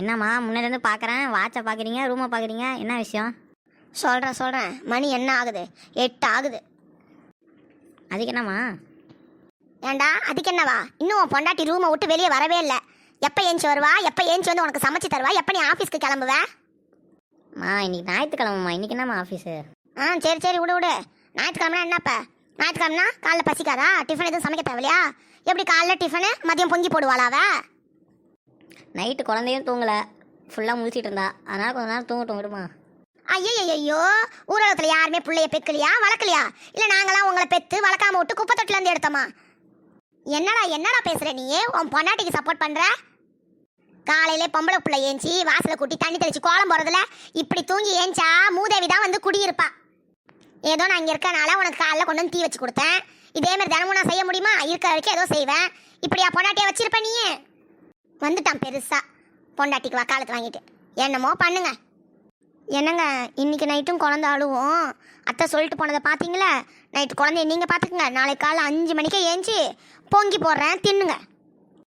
என்னம்மா முன்னாடிருந்து பார்க்குறேன் வாட்சை பார்க்குறீங்க ரூமை பார்க்குறீங்க என்ன விஷயம்? சொல்கிறேன் சொல்கிறேன் மணி என்ன ஆகுது? எட்டு ஆகுது. அதுக்கு என்னம்மா? ஏண்டா அதுக்கு என்னவா? இன்னும் உன் பொண்டாட்டி ரூமை விட்டு வெளியே வரவே இல்லை. எப்போ ஏஞ்சி வருவா? எப்போ ஏஞ்சி வந்து உனக்கு சமைச்சு தருவா? எப்போ நீ ஆஃபீஸ்க்கு கிளம்புவ? மா இன்னைக்கு ஞாயிற்றுக்கிழமைம்மா. இன்னைக்கு என்னம்மா ஆஃபீஸு ஆ சரி சரி விடு விடு. ஞாயிற்றுக்கிழமை என்னப்ப ஞாயிற்றுக்கிழமைனா காலைல பசிக்காதா? டிஃபன் எதுவும் சமைக்க தேவையில்லையா? எப்படி காலைல டிஃபனு மதியம் பொங்கி போடுவாளாவ நைட்டு குழந்தையும் தூங்கலை. ஃபுல்லாக முழிச்சிட்டு இருந்தா. அதனால் கொஞ்ச நேரம் தூங்கட்டும் விடுமா? ஐயோ ஊரகத்தில் யாருமே பிள்ளைய பெக்கலையா வளர்க்கலையா? இல்லை நாங்களாம் உங்களை பெற்று வளர்க்காம விட்டு குப்பை தொட்டிலேருந்து எடுத்தோமா? என்னடா என்னடா பேசுகிற நீ? உன் பொண்டாட்டிக்கு சப்போர்ட் பண்ணுற காலையிலே பொம்பளை பிள்ளை ஏஞ்சி வாசலை கூட்டி தண்ணி தெளிச்சு கோலம் போகிறதுல இப்படி தூங்கி ஏஞ்சா மூதேவி தான் வந்து குடியிருப்பா. ஏதோ நான் இங்கே இருக்கனால உனக்கு காலைல கொண்டு வந்து தீ வச்சு கொடுத்தேன். இதே மாதிரி தினமும் நான் செய்ய முடியுமா? இருக்கிற வரைக்கும் ஏதோ செய்வேன். இப்படியா பொண்டாட்டியா வச்சிருப்ப நீ வந்துட்டான் பெருசா. பொண்டாட்டிக்கு வக்காலத்து வாங்கிட்டு. என்னமோ பண்ணுங்க. என்னங்க இன்னைக்கு நைட்டும் குழந்த அழுவும். அத்தை சொல்லிட்டு போனதை பார்த்தீங்களா? நைட்டு குழந்தைய நீங்கள் பார்த்துக்குங்க. நாளைக்கு காலை அஞ்சு மணிக்கே ஏஞ்சி பொங்கி போடுறேன் தின்னுங்க.